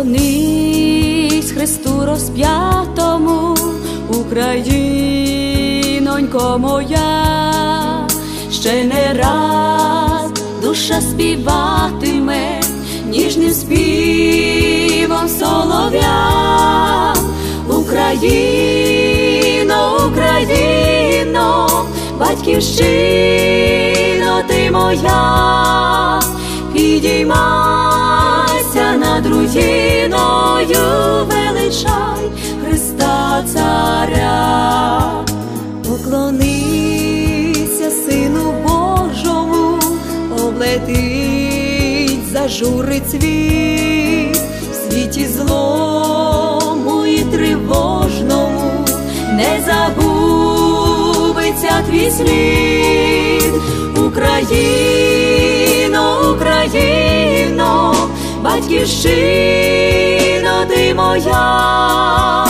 Поклонись Христу розп'ятому, Українонько моя, ще не раз душа співатиме ніжним співом солов'я. Україно, Україно, батьківщино ти моя, підіймайся над руїною, величай Христа Царя, поклонися Сину Божому, облетить, зажурить світ. В світі злому і тривожному, не забудеться твій слід, Україно, Україно, батьківщино ти моя,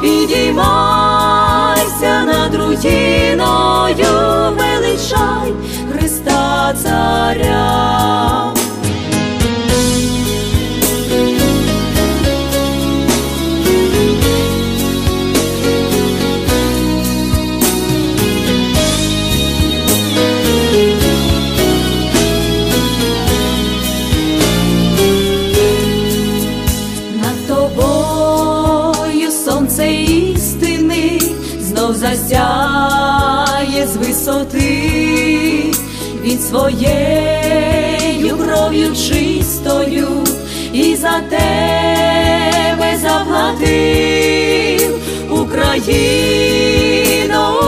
підіймайся над рутіною величай Христа Царя. Засяє з висоти, від своєю кров'ю чистою і за тебе заплатив. Україно,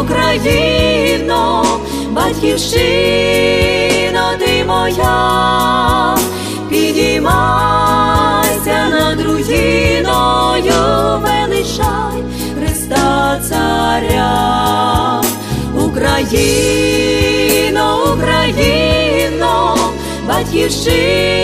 Україно, батьківщино Україно, Україно, батьківщино